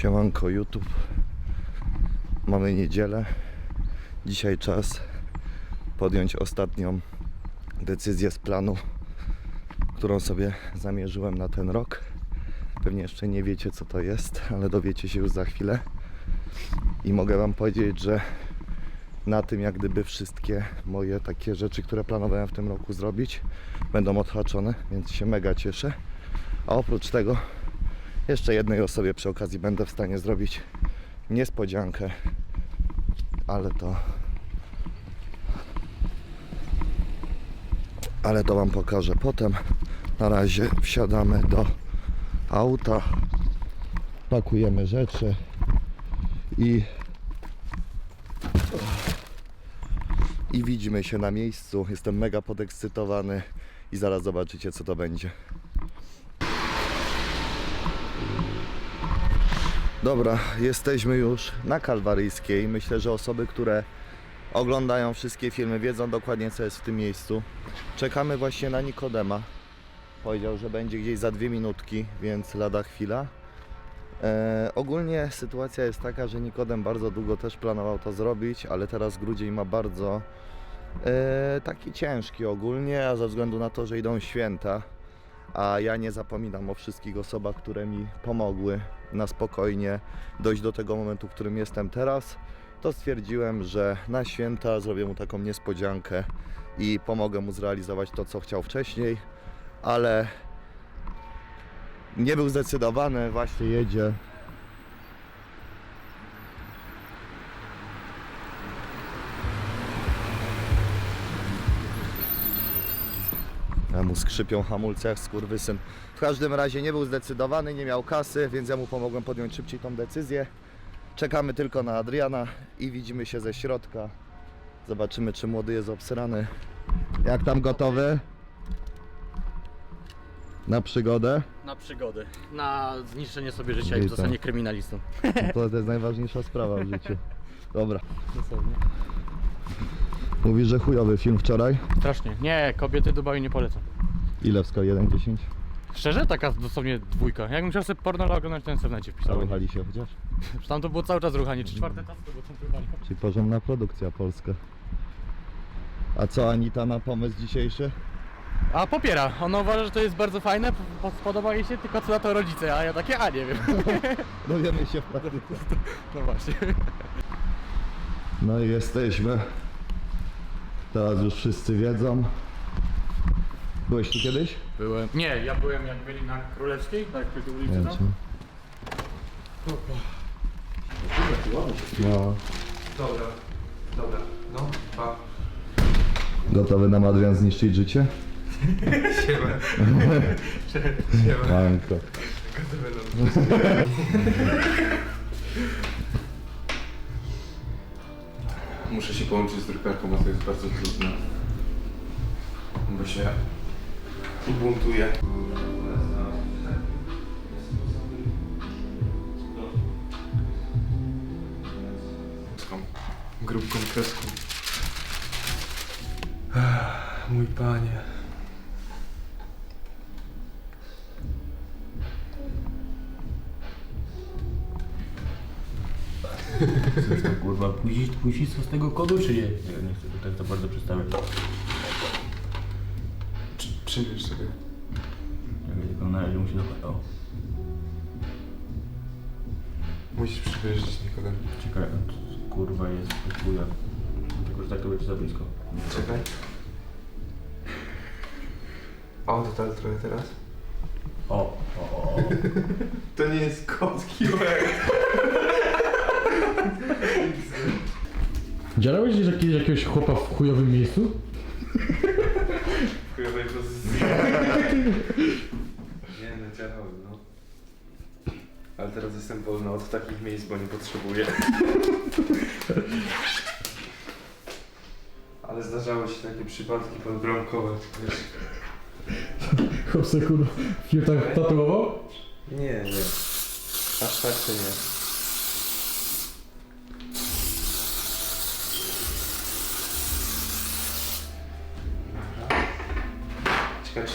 Siemanko YouTube. Mamy niedzielę. Dzisiaj czas podjąć ostatnią decyzję z planu, którą sobie zamierzyłem na ten rok. Pewnie jeszcze nie wiecie co to jest, ale dowiecie się już za chwilę. I mogę Wam powiedzieć, że na tym jak gdyby wszystkie moje takie rzeczy, które planowałem w tym roku zrobić, będą odhaczone, więc się mega cieszę. A oprócz tego jeszcze jednej osobie przy okazji będę w stanie zrobić niespodziankę, ale to ale to Wam pokażę potem. Na razie wsiadamy do auta, pakujemy rzeczy i i widzimy się na miejscu. Jestem mega podekscytowany i zaraz zobaczycie co to będzie. Dobra, jesteśmy już na Kalwaryjskiej. Myślę, że osoby, które oglądają wszystkie filmy, wiedzą dokładnie, co jest w tym miejscu. Czekamy właśnie na Nikodema. Powiedział, że będzie gdzieś za dwie minutki, więc lada chwila. E, ogólnie sytuacja jest taka, że Nikodem bardzo długo też planował to zrobić, ale teraz grudzień ma bardzo e, taki ciężki ogólnie, a ze względu na to, że idą święta, a ja nie zapominam o wszystkich osobach, które mi pomogły na spokojnie dojść do tego momentu, w którym jestem teraz, to stwierdziłem, że na święta zrobię mu taką niespodziankę i pomogę mu zrealizować to, co chciał wcześniej, ale nie był zdecydowany, właśnie jedzie. A mu skrzypią hamulce jak skurwysyn. W każdym razie nie był zdecydowany, nie miał kasy, więc ja mu pomogłem podjąć szybciej tą decyzję. Czekamy tylko na Adriana i widzimy się ze środka. Zobaczymy, czy młody jest obsrany. Jak tam gotowy? Na przygodę? Na przygody. Na zniszczenie sobie życia i Witam. zostanie kryminalistą. To, to jest najważniejsza sprawa w życiu. Dobra. Mówisz, że chujowy film wczoraj? Strasznie. Nie, kobiety Dubaju nie polecam. Ile w skali 1-10? Szczerze? Taka dosłownie dwójka. Jakbym chciał sobie porno oglądać, bym sobie necie wpisał. Zaruchali się chociaż? Tam to było cały czas ruchanie. Czy czwarte czas to było pływanie. Czyli porządna produkcja polska. A co Anita na pomysł dzisiejszy? A popiera. Ona uważa, że to jest bardzo fajne, po- podoba jej się, tylko co na to rodzice, a ja takie, a nie wiem. Dowiemy się w praktyce. No właśnie. No i jesteśmy. Teraz już wszyscy wiedzą. Byłeś tu kiedyś? Byłem. Nie, ja byłem jak byli na Królewskiej, tak przy ulicy tam. czy- No. Dobra, dobra, no, pa. Gotowy nam Adrian zniszczyć życie? Siema. Siema. Manko. Gotowe nam. Muszę się połączyć z drukarką, bo to jest bardzo trudne. Bo się buntuje. Grupką kreską. Mój panie. Chcesz to kurwa puścić, puścić z tego kodu, czy nie? Nie, nie chcę tak za bardzo przedstawiać. Przy- Przymierz sobie. Ja tylko na razie musi dopaść. Musisz przymierzyć Nikodem. Co kurwa jest to chuja. Tylko, że tak to będzie za blisko. Czekaj. O, to tak trochę teraz. O, o, o, o. To nie jest kot kiłek. Działałeś gdzieś kiedyś jakiegoś chłopa w chujowym miejscu? Chujowej pozycji. Nie, no działałem, no. Ale teraz jestem wolny od takich miejsc, bo nie potrzebuję. Ale zdarzały się takie przypadki podbramkowe, wiesz. Chłop sobie kurwa film tak tatuował? Nie, nie. Aż tak to nie.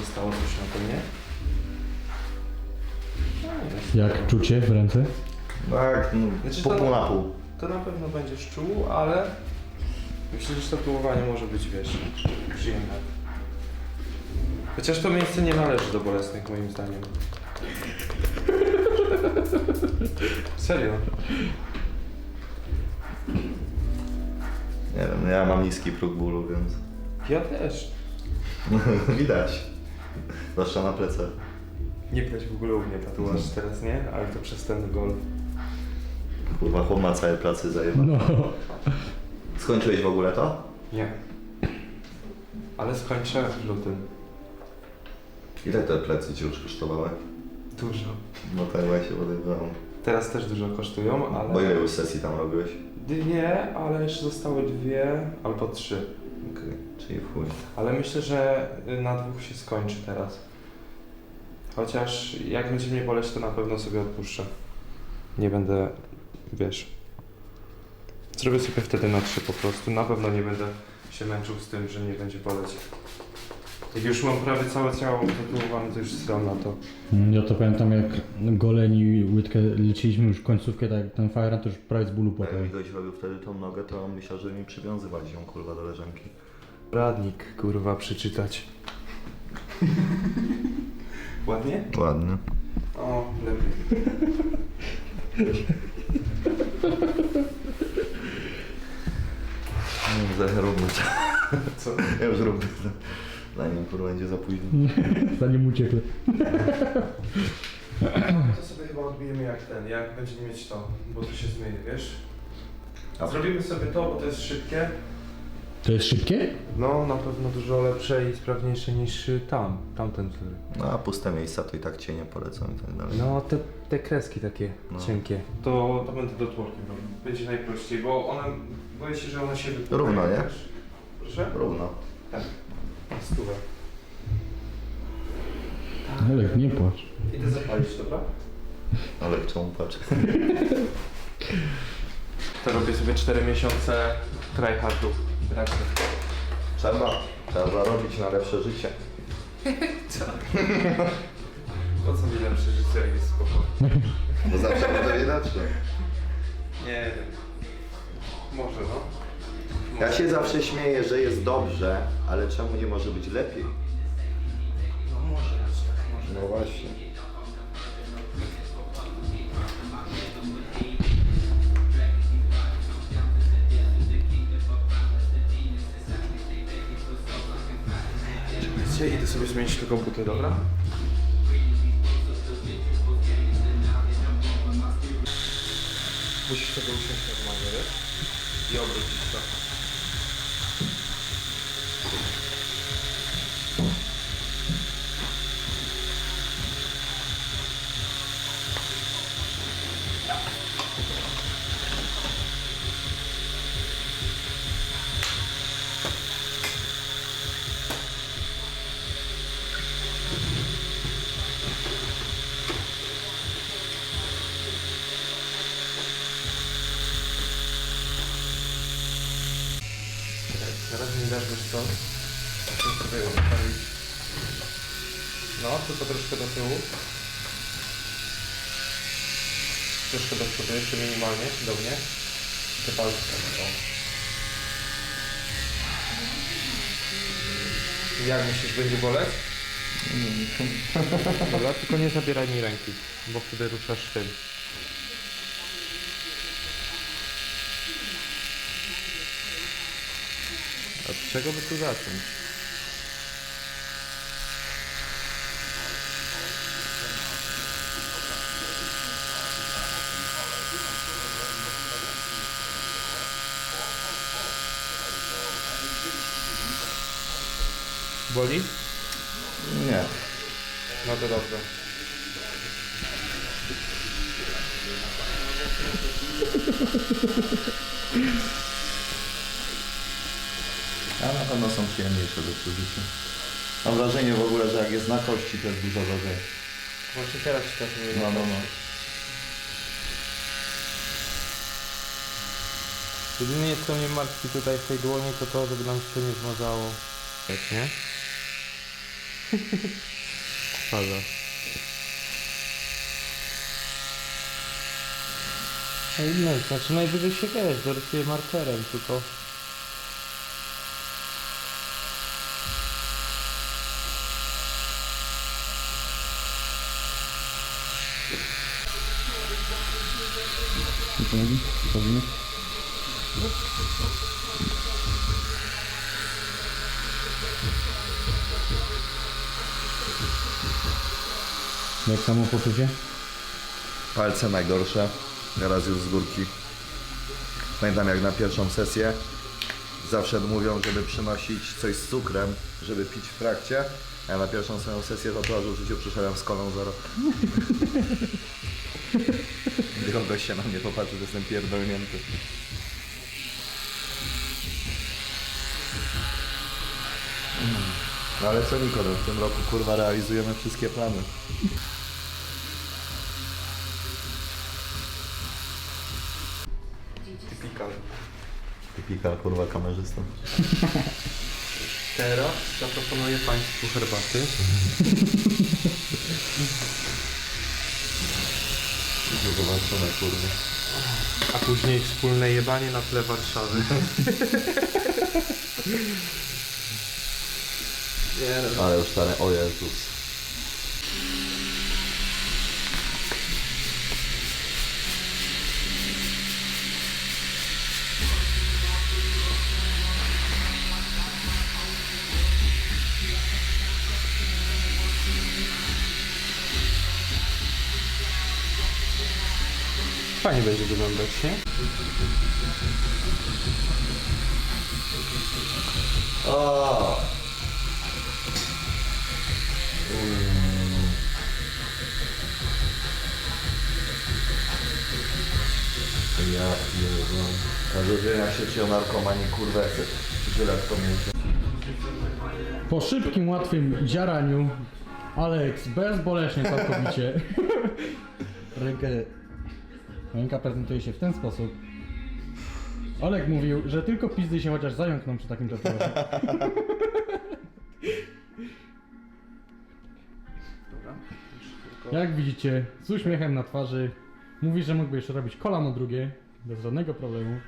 Zostało coś na to, nie? No. Jak czucie w ręce? Tak, no, Znaczy po to- pół na pół. To na pewno będziesz czuł, ale myślę, że tatuowanie może być, wiesz, przyjemne. Chociaż to miejsce nie należy do bolesnych, moim zdaniem. Serio. Nie wiem, no ja mam niski próg bólu, więc Ja też. widać. Zwłaszcza na plecach. Nie widać w ogóle u mnie tatuaż teraz, nie? Ale to przez ten gol. Kurwa, chłop ma całe pracy zajeba. No. Skończyłeś w ogóle to? Nie. Ale skończę w lutym. Ile te plecy ci już kosztowały? Dużo. No tak właśnie podejrzewam. Teraz też dużo kosztują, ale... Bo ile już sesji tam robiłeś? Nie, ale jeszcze zostały dwie albo trzy. Czyli. Ale myślę, że na dwóch się skończy teraz. Chociaż jak będzie mnie boleć, to na pewno sobie odpuszczę. Nie będę, wiesz... Zrobię sobie wtedy na trzy po prostu. Na pewno nie będę się męczył z tym, że mnie będzie boleć. Jak już mam prawie całe ciało wytatuowane, to już stron na to. Ja to pamiętam jak goleń i łydkę leciliśmy już końcówkę, tak jak ten Fire, to już prawie z bólu Jak mi potem. gość robił wtedy tą nogę, to on myślał, że mi przywiązywali ją kurwa do leżanki. Radnik, kurwa, przeczytać. Ładnie? Ładnie. O, lepiej. Nie róbmy Co? Ja już robię. Zanim kurwa będzie za późno. Zanim uciekł. To sobie chyba odbijemy jak ten, jak będziemy mieć to, bo to się zmyje, wiesz? A Zrobimy sobie to, bo to jest szybkie. To jest szybkie? No, na pewno dużo lepsze i sprawniejsze niż y, tam, tamten wzory. No a puste miejsca to i tak cienie polecą i tak dalej. No, te, te kreski takie No. cienkie. To, to będę dotworkiem robił. Będzie najprościej, bo one, boję się, że one się wypływają, Równo, nie? Proszę? Równo. Tak. Stówę. Ale nie płacz. Idę zapalić, dobra? Ale czemu patrz? To robię sobie 4 miesiące tryhardu. Pracy. Trzeba. Trzeba zarobić na lepsze życie. Po co mi lepsze życie, jak jest spokojnie? Bo zawsze może nie lepsze. Nie wiem. Może no. Ja się zawsze śmieję, że jest dobrze, ale czemu nie może być lepiej? No może być tak, może. No właśnie. Czekajcie, idę sobie zmienić tylko butę, dobra? Musisz tego usiąść normalnie, wiesz? I obrócić No, tylko troszkę do tyłu. Troszkę do przodu, jeszcze minimalnie, do mnie. Te palce o. Jak myślisz, będzie boleć? Dobra, tylko nie zabieraj mi ręki, bo wtedy ruszasz tym. Od czego by tu zacząć? Boli? Nie. No to dobrze. A na pewno są przyjemniejsze do użycia. Mam wrażenie w ogóle, że jak jest na kości, to jest dużo gorzej. Właśnie teraz się tak mówię. No, no, no. Jedynie co mnie martwi tutaj w tej dłoni to to, żeby nam się to nie zmazało. Tak, nie? Faza. No, znaczy najwyżej się wiesz, dorysuję markerem tylko. Jak samo poczucie? Palce najgorsze, teraz już z górki. Pamiętam jak na pierwszą sesję zawsze mówią, żeby przynosić coś z cukrem, żeby pić w trakcie. A ja na pierwszą swoją sesję tatuażu w życiu przyszedłem z kolą zero. Gdy gość się na mnie popatrzy, to jestem pierdolnięty. No ale co Nikodem, w tym roku kurwa realizujemy wszystkie plany. Typika kurwa kamerzysta. Teraz zaproponuję Państwu herbaty. Zobaczone kurwa. A później wspólne jebanie na tle Warszawy. Nie no. Ale już stary, o Jezus. Fajnie będzie wyglądać, nie? O! Ja pierdolę. Każdy wie jak się ci o narkomanii kurwa chce żyletką mieć. Po szybkim, łatwym dziaraniu Alex bezboleśnie całkowicie rękę ręka prezentuje się w ten sposób. Olek mówił, że tylko pizdy się chociaż zająkną przy takim tatuażu. Jak widzicie, z uśmiechem na twarzy mówi, że mógłby jeszcze robić kolano drugie bez żadnego problemu.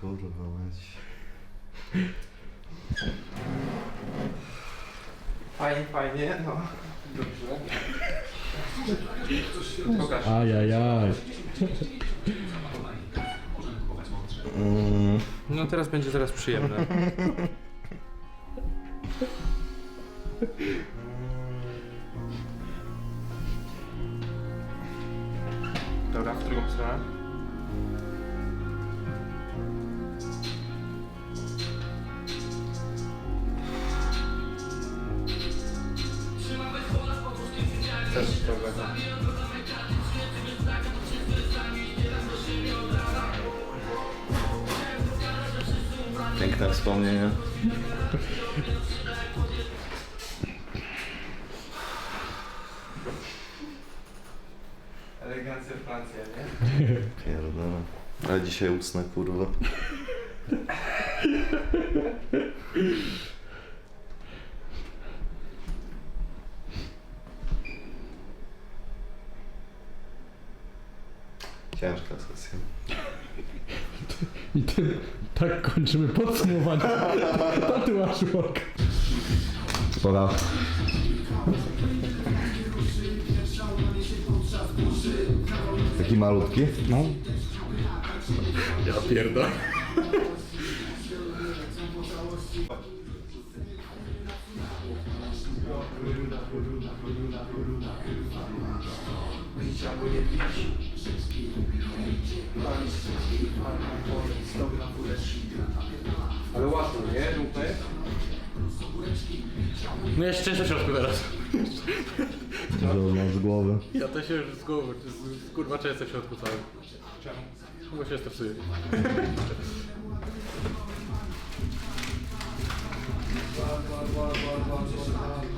Kurwa mać. Fajnie, fajnie, no. Pokaż. Ajajaj. Mm, No teraz będzie zaraz przyjemne. Dobra, w drugą stronę. Elegancja Francja, nie? Pierdolę. Ale dzisiaj usnę kurwa. Ciężka sesja. I tym tak kończymy podsumowanie tatuaż work. Spora. Taki malutki? No. Ja pierdolę. Ale łatwo, nie? Dupy? No ja się często w środku teraz. Że z głowy. Ja to się już z głowy, z, z, kurwa często w środku cały. Czemu? Bo się stresuję.